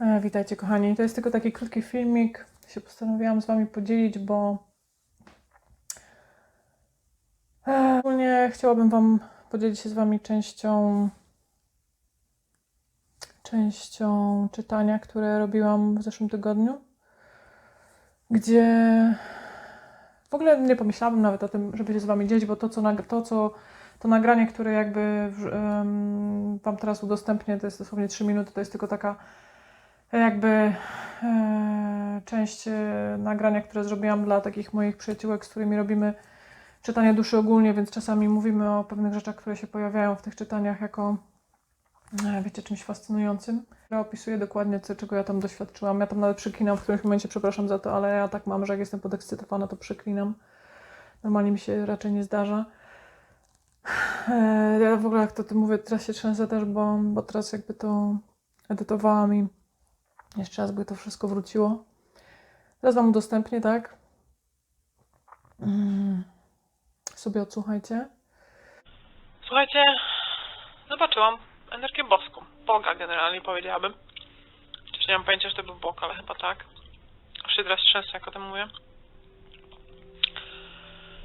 E, Witajcie kochani. To jest tylko taki krótki filmik. Się postanowiłam z Wami podzielić, bo e, ogólnie chciałabym Wam podzielić się z Wami częścią częścią czytania, które robiłam w zeszłym tygodniu, gdzie w ogóle nie pomyślałabym nawet o tym, żeby się z Wami dzielić, bo to, co, to, co to nagranie, które jakby em, Wam teraz udostępnię, to jest dosłownie 3 minuty, to jest tylko taka jakby e, część e, nagrania, które zrobiłam dla takich moich przyjaciółek, z którymi robimy czytanie duszy ogólnie, więc czasami mówimy o pewnych rzeczach, które się pojawiają w tych czytaniach jako, e, wiecie, czymś fascynującym. Ja opisuję dokładnie, co, czego ja tam doświadczyłam. Ja tam nawet przeklinam w którymś momencie, przepraszam za to, ale ja tak mam, że jak jestem podekscytowana, to przeklinam. Normalnie mi się raczej nie zdarza. Ja w ogóle jak to ty mówię, teraz się trzęsę też, bo, bo teraz jakby to edytowałam i jeszcze raz by to wszystko wróciło. Teraz Wam udostępnię, tak? Mm. Sobie odsłuchajcie. Słuchajcie, zobaczyłam energię boską. Boga generalnie powiedziałabym. Chociaż nie mam pojęcia, że to był Bóg, ale chyba tak. Już się teraz trzęsę, jak o tym mówię.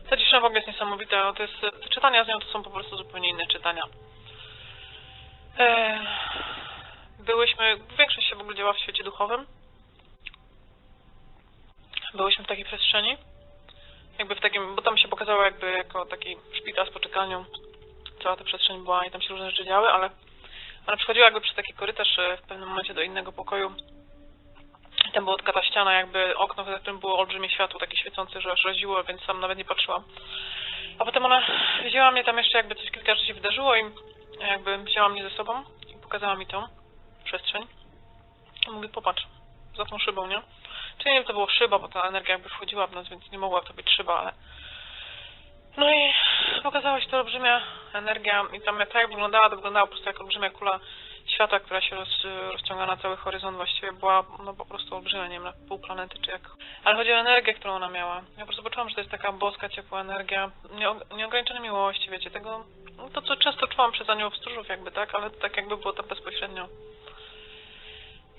Ta dziewczyna w ogóle jest niesamowita. To jest, czytania z nią to są po prostu zupełnie inne czytania. Eee, byłyśmy, większość się w ogóle działa w świecie duchowym. Byłyśmy w takiej przestrzeni. Jakby w takim, bo tam się pokazało jakby jako taki szpital z poczekalnią cała ta przestrzeń była i tam się różne rzeczy działy, ale ona przechodziła jakby przez taki korytarz e, w pewnym momencie do innego pokoju. I tam była taka ściana, jakby okno, za którym było olbrzymie światło, takie świecące, że aż raziło, więc sam nawet nie patrzyłam. A potem ona wzięła mnie tam jeszcze jakby coś kilka rzeczy się wydarzyło i jakby wzięła mnie ze sobą i pokazała mi tą przestrzeń. I mówi, popatrz, za tą szybą, nie? Czy nie wiem, to było szyba, bo ta energia jakby wchodziła w nas, więc nie mogła to być szyba, ale no i okazała się to olbrzymia energia i tam tak jak wyglądała, to wyglądała po prostu jak olbrzymia kula światła, która się roz, rozciąga na cały horyzont. Właściwie była no po prostu olbrzymia, nie wiem, na pół planety czy jak. Ale chodzi o energię, którą ona miała. Ja po prostu poczułam, że to jest taka boska, ciepła energia, nieog- nieograniczone miłości, wiecie, tego, no to co często czułam przez aniołów stróżów jakby, tak, ale to tak jakby było to bezpośrednio.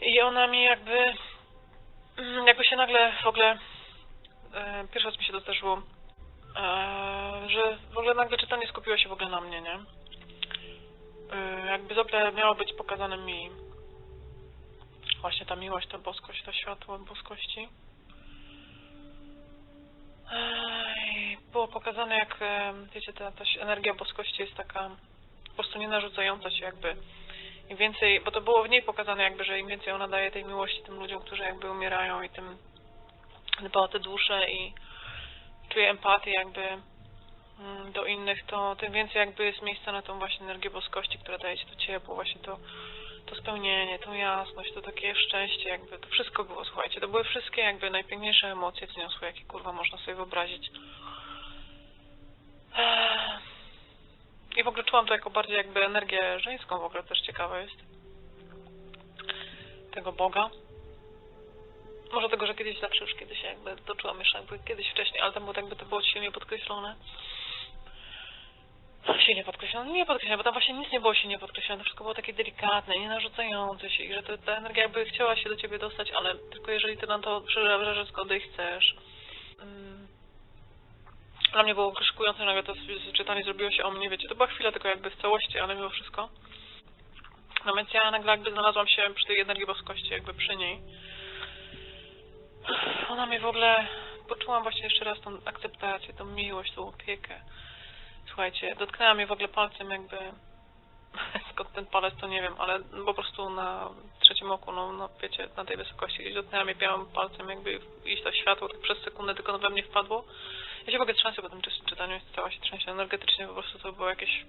I ona mi jakby, mm, jakby się nagle w ogóle, e, pierwszy raz mi się to zdarzyło, Eee, że w ogóle nagle czytanie skupiło się w ogóle na mnie, nie? Eee, jakby zwykle miało być pokazane mi właśnie ta miłość, ta boskość, to światło boskości. Eee, było pokazane jak, em, wiecie, ta, ta energia boskości jest taka po prostu nie narzucająca się jakby. Im więcej, bo to było w niej pokazane jakby, że im więcej ona daje tej miłości tym ludziom, którzy jakby umierają i tym dba o te dusze i czuję empatię jakby mm, do innych, to tym więcej jakby jest miejsca na tą właśnie energię boskości, która daje ci to ciepło, właśnie to, to spełnienie, tą jasność, to takie szczęście jakby, to wszystko było, słuchajcie, to były wszystkie jakby najpiękniejsze emocje wzniosłe, jakie kurwa można sobie wyobrazić. I w ogóle czułam to jako bardziej jakby energię żeńską w ogóle też ciekawe jest. Tego Boga. Może tego, że kiedyś zawsze już kiedyś jakby to czułam jeszcze jakby kiedyś wcześniej, ale tam było, jakby to było silnie podkreślone. Silnie podkreślone? Nie podkreślone, bo tam właśnie nic nie było silnie podkreślone, to wszystko było takie delikatne, nie narzucające się i że ta energia jakby chciała się do ciebie dostać, ale tylko jeżeli ty na to przeżerze zgody i chcesz. Dla mnie było krzykujące, że nagle to czytanie zrobiło się o mnie, wiecie, to była chwila tylko jakby w całości, ale mimo wszystko. No więc ja nagle jakby znalazłam się przy tej energii boskości, jakby przy niej. Ona mnie w ogóle... Poczułam właśnie jeszcze raz tą akceptację, tą miłość, tą opiekę. Słuchajcie, dotknęła mnie w ogóle palcem jakby... Skąd ten palec, to nie wiem, ale po prostu na trzecim oku, no, no wiecie, na tej wysokości gdzieś dotknęła mnie białym palcem jakby iść to światło tak przez sekundę tylko we mnie wpadło. Ja się w ogóle trzęsę po tym czy- czytaniu, stała się trzęsie energetycznie, po prostu to było jakieś...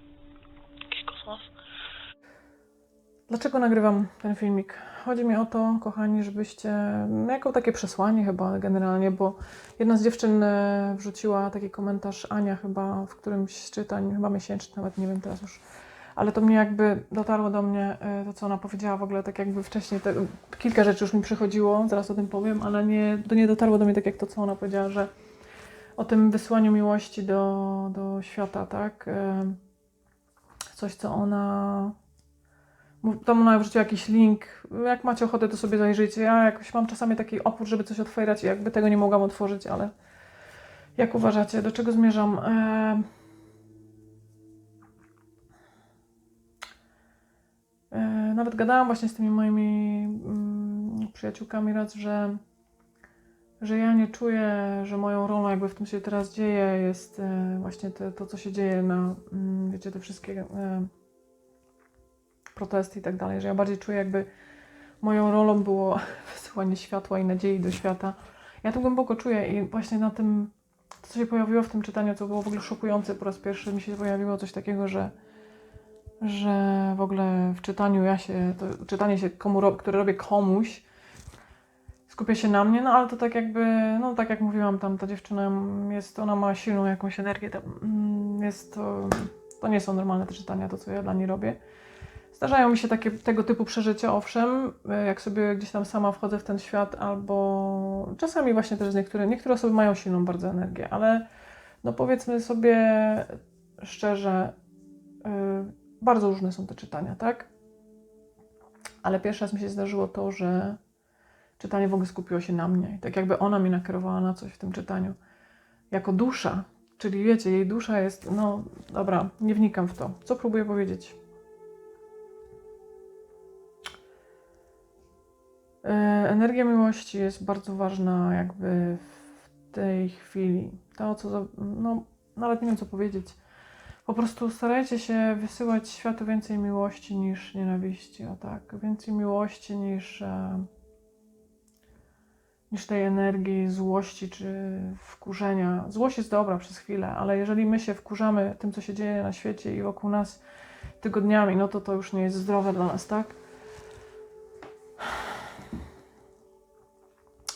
jakiś kosmos. Dlaczego nagrywam ten filmik? Chodzi mi o to, kochani, żebyście, jako takie przesłanie chyba generalnie, bo jedna z dziewczyn e, wrzuciła taki komentarz, Ania chyba w którymś z czytań, chyba miesięczny, nawet nie wiem teraz już, ale to mnie jakby dotarło do mnie e, to, co ona powiedziała w ogóle, tak jakby wcześniej, te, kilka rzeczy już mi przychodziło, zaraz o tym powiem, ale nie, to nie dotarło do mnie tak jak to, co ona powiedziała, że o tym wysłaniu miłości do, do świata, tak? E, Coś, co ona Tam ona wrzuciła jakiś link. Jak macie ochotę, to sobie zajrzyjcie. Ja jakoś mam czasami taki opór, żeby coś otwierać i jakby tego nie mogłam otworzyć, ale jak uważacie, do czego zmierzam? Eee... Nawet gadałam właśnie z tymi moimi mm, przyjaciółkami raz, że, że ja nie czuję, że moją rolą jakby w tym się teraz dzieje jest e, właśnie to, co się dzieje na, mm, wiecie, te wszystkie e, protesty i tak dalej, że ja bardziej czuję jakby moją rolą było wysyłanie światła i nadziei do świata. Ja to głęboko czuję i właśnie na tym, co się pojawiło w tym czytaniu, co było w ogóle szokujące, po raz pierwszy mi się pojawiło coś takiego, że że w ogóle w czytaniu ja się, to czytanie się, komu, które robię komuś, skupia się na mnie, no ale to tak jakby, no tak jak mówiłam, tam ta dziewczyna jest, ona ma silną jakąś energię, tam, mm, jest to, to nie są normalne te czytania, to co ja dla niej robię. Zdarzają mi się takie, tego typu przeżycia, owszem, e, jak sobie gdzieś tam sama wchodzę w ten świat, albo czasami właśnie też niektóre, niektóre osoby mają silną bardzo energię, ale no powiedzmy sobie szczerze, yy, bardzo różne są te czytania, tak? Ale pierwszy raz mi się zdarzyło to, że czytanie w ogóle skupiło się na mnie. I tak jakby ona mnie nakierowała na coś w tym czytaniu. Jako dusza, czyli wiecie, jej dusza jest, no dobra, nie wnikam w to. Co próbuję powiedzieć? E, Energia miłości jest bardzo ważna jakby w tej chwili. To, co, no nawet nie wiem, co powiedzieć. Po prostu starajcie się wysyłać światu więcej miłości niż nienawiści, o tak. Więcej miłości niż, e, niż tej energii złości czy wkurzenia. Złość jest dobra przez chwilę, ale jeżeli my się wkurzamy tym, co się dzieje na świecie i wokół nas tygodniami, no to to już nie jest zdrowe dla nas, tak?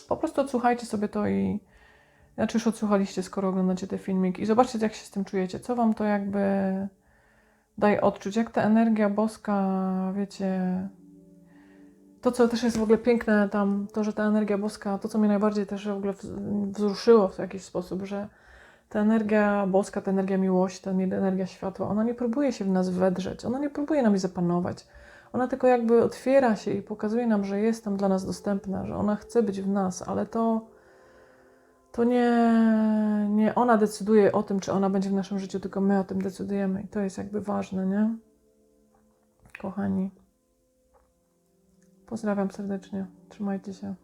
Po prostu odsłuchajcie sobie to i znaczy już odsłuchaliście, skoro oglądacie te filmiki i zobaczcie, jak się z tym czujecie. Co wam to jakby daje odczuć? Jak ta energia boska, wiecie... To, co też jest w ogóle piękne tam, to, że ta energia boska, to, co mnie najbardziej też w ogóle wz- wzruszyło w jakiś sposób, że ta energia boska, ta energia miłości, ta energia światła, ona nie próbuje się w nas wedrzeć, ona nie próbuje nami zapanować. Ona tylko jakby otwiera się i pokazuje nam, że jest tam dla nas dostępna, że ona chce być w nas, ale to to nie, nie ona decyduje o tym, czy ona będzie w naszym życiu, tylko my o tym decydujemy. I to jest jakby ważne, nie? Kochani. Pozdrawiam serdecznie. Trzymajcie się.